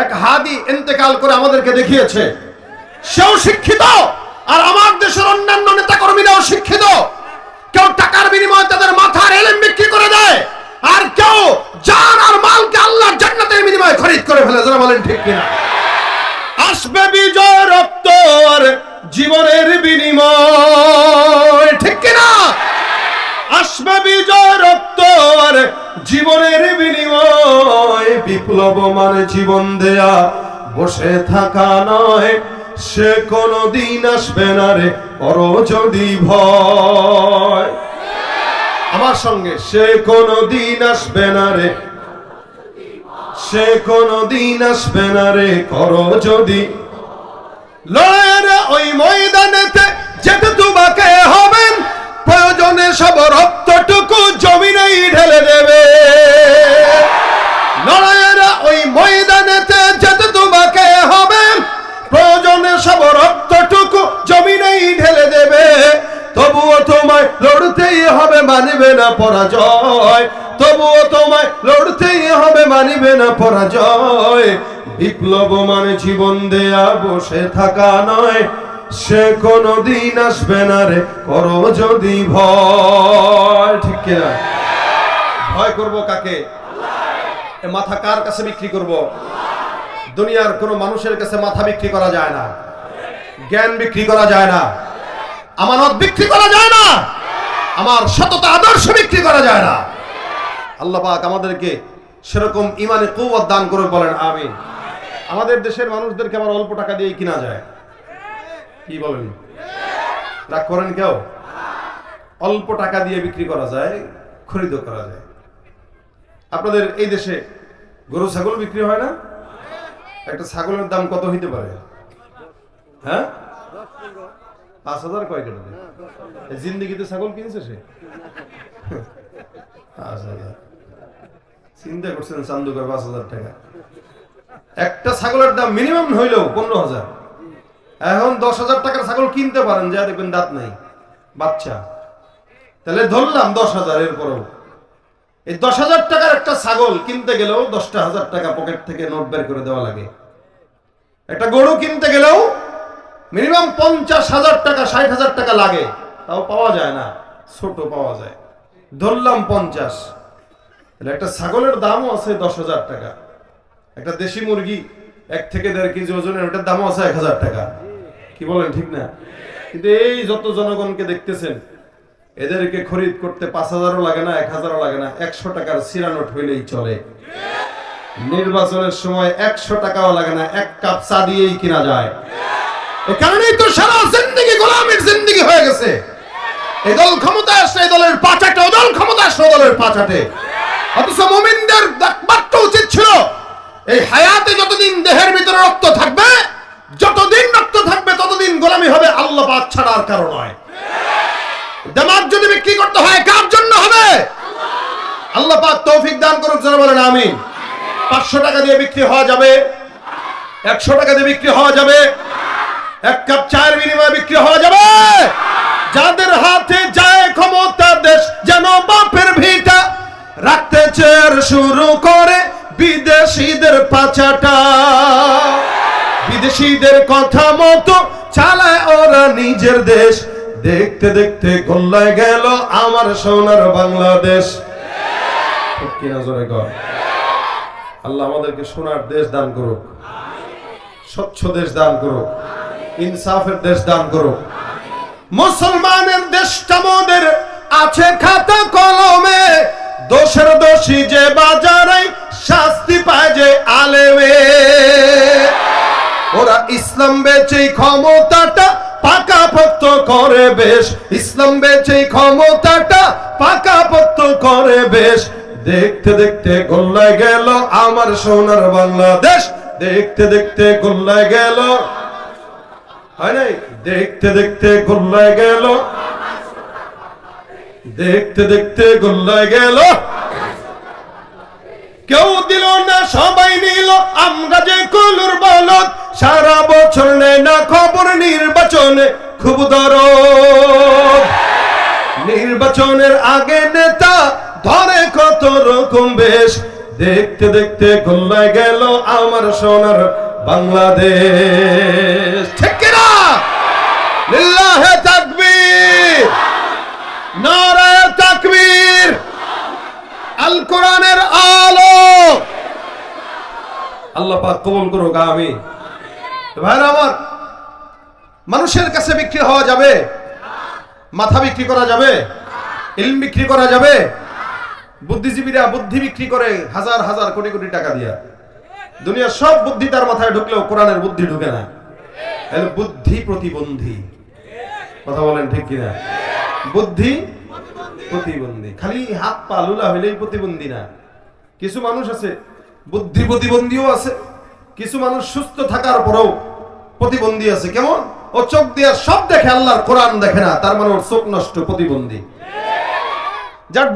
এক হাদি ইন্তেকাল করে আমাদেরকে দেখিয়েছে। সেও শিক্ষিত, আর আমার দেশের অন্যান্য নেতা কর্মীরাও শিক্ষিত। কেউ টাকার বিনিময়ে তাদের মাথার এলেম বিক্রি করে দেয়, আর কেউ জান আর মালকে আল্লাহর জান্নাতের বিনিময়ে খরিদ করে ফেলে। যারা বলেন ঠিক কিনা? আসবে বিজয় রক্ত আর জীবনের বিনিময়। ঠিক কিনা? আসবে বিজয় রক্ত আর জীবনের বিপ্লব মানে জীবন দেয়া। বসে থাকা নয়, সে কোনো দিন আসবে না রে, করো যদি ভয়। আমার সঙ্গে, সে কোনো দিন আসবে না রে। সে কোনো দিন আসবে না রে, করো যদি লড়াইয়ের ওই ময়দানেতে যেতে তোমাকে হবেন। প্রয়োজনে সব রক্তটুকু জমিনেই তোমায় লড়তেই হবে মানবে না পরাজয়। তবুও তোমায় লড়তেই হবে মানিবে না পরাজয়। বিপ্লব মানে জীবন দেয়া, বসে থাকা নয়। সে কোনো দিন আসবে না রে, করো যদি ভয়। ঠিক কিনা? ভয় করব কাকে? মাথা কার কাছে বিক্রি করব? দুনিয়ার কোনো মানুষের কাছে মাথা বিক্রি করা যায় না। জ্ঞান বিক্রি করা যায় না। আমানত বিক্রি করা যায় না। আমার সততা আদর্শ বিক্রি করা যায় না। আল্লাহ পাক আমাদেরকে সেরকম ইমানে কৌয়াত দান করে বলেন, আমিন। আমাদের দেশের মানুষদেরকে আবার অল্প টাকা দিয়ে কিনা যায়। কি বলেন? রাগ করেন কেউ? অল্প টাকা দিয়ে বিক্রি করা যায় খরিদ করা যায়। আপনাদের এই দেশে গরু, ছাগল বিক্রি হয় না? একটা ছাগলের দাম কত হইতে পারে? হ্যাঁ? পাঁচ হাজার কয় টাকা জিন্দিগিতে ছাগল কিনছে সে? পাঁচ হাজার। চিন্তা করছেন চান্দুকার পাঁচ হাজার টাকা। একটা ছাগলের দাম মিনিমাম হইলেও পনেরো হাজার। এখন দশ হাজার টাকার ছাগল কিনতে পারেন যা দেখবেন দাঁত নাই বাচ্চা। তাহলে ধরলাম দশ হাজার এরপরেও। এই দশ হাজার টাকার একটা ছাগল কিনতে গেলেও দশটা হাজার টাকা পকেট থেকে নোট বের করে দেওয়া লাগে। একটা গরু কিনতে গেলেও মিনিমাম পঞ্চাশ হাজার টাকা, ষাট হাজার টাকা লাগে। তাও পাওয়া যায় না। ছোট পাওয়া যায়। ধরলাম পঞ্চাশ। তাহলে একটা ছাগলের দামও আছে দশ হাজার টাকা। একটা দেশি মুরগি এক থেকে দেড় কেজি ওজনের, ওটার দামও আছে এক হাজার টাকা। কি বলেন, ঠিক না? কিন্তু এই যত জনগণকে দেখতেছেন, এদেরকে খরিদ করতে পাঁচ হাজারও লাগে না, এক হাজারও লাগে না। একশো টাকার সিরা নোট হইলেই চলে। নির্বাচনের সময় একশো টাকাও লাগে না, এক কাপ চা দিয়েই কিনা যায়। এ কারণেই তো সারা জিন্দিগি গোলামের জিন্দিগি হয়ে গেছে। এই দল ক্ষমতা আসলে এই দলের পাচাটে ও দল ক্ষমতা আসলে দলের পাচাটে অথচ মোমিনদের দেখবার উচিত ছিল, এই হায়াতে যতদিন দেহের ভিতরে রক্ত থাকবে, যতদিন রক্ত থাকবে ততদিন গোলামি হবে আল্লাহ পাক ছাড়া আর কারও নয়। দেমাগ যদি বিক্রি করতে হয়, কার জন্য হবে? আল্লাহ পাক তৌফিক দান করুক যারা বলেন, আমিন। পাঁচশো টাকা দিয়ে বিক্রি হওয়া যাবে, একশো টাকা দিয়ে বিক্রি হওয়া যাবে। এক কাপ চায়ের বিনিময়ে বিক্রি হওয়া যাবে। যাদের হাতে যায় ক্ষমতা দেশ যেন বাপের ভিটা রাখতে চেয়ার শুরু করে বিদেশিদের পাচাটা। বিদেশিদের কথা মতো চালায় ওরা নিজের দেশ। দেখতে দেখতে গোল্লায় গেল আমার সোনার বাংলাদেশ। আল্লাহ আমাদেরকে সোনার দেশ দান করুক। স্বচ্ছ দেশ দান করুক। ইনসাফের দেশ দান করুক মুসলমানের দেশটা মোদের আছে খাতা কলমে। দোষের দোষী যে বাজারে শাস্তি পায় যে আলেমে। ওরা ইসলাম বেচে ক্ষমতাটা পাকাপোক্ত করে বেশ। ইসলাম বেচে ক্ষমতাটা পাকাপোক্ত করে বেশ। দেখতে দেখতে গোল্লায় গেল আমার সোনার বাংলাদেশ। দেখতে দেখতে গোল্লায় গেল নাই? দেখতে দেখতে গোল্লায় গেল। দেখতে দেখতে গোল্লায় গেল। কেউ দিল না, সবাই নিল। আমরা যে কলুর বলদ, সারা বছর নেয় না খবর নির্বাচনে। খুব দরদ। নির্বাচনের আগে নেতা ধরে কত রকম বেশ। দেখতে দেখতে গোল্লায় গেল আমার সোনার বাংলাদেশ। লিল্লাহে তাকবীর। তাকবীর। আল কোরআনের আলো। আল্লাহ পাক কবুল করুক, আমিন। তো ভাইরা আমার, মানুষের কাছে বিক্রি হওয়া যাবে? মাথা বিক্রি করা যাবে? ইলম বিক্রি করা যাবে? বুদ্ধিজীবীরা বুদ্ধি বিক্রি করে হাজার হাজার কোটি কোটি টাকা দিয়া। দুনিয়ার সব বুদ্ধি তার মাথায় ঢুকলেও কোরআনের বুদ্ধি ঢুকে না। বুদ্ধি প্রতিবন্ধী। কথা বলেন ঠিক কিনা? বুদ্ধি প্রতিবন্ধী। খালি হাত পা লুলা হইলেই প্রতিবন্ধী না। কিছু মানুষ আছে, বুদ্ধি প্রতিবন্ধীও আছে। কিছু মানুষ সুস্থ থাকার পরেও প্রতিবন্ধী আছে। কেমন? ও চোখ দিয়ে সব দেখে আল্লাহর কোরআন দেখে না, তার মানে ওর চোখ নষ্ট প্রতিবন্ধী। যার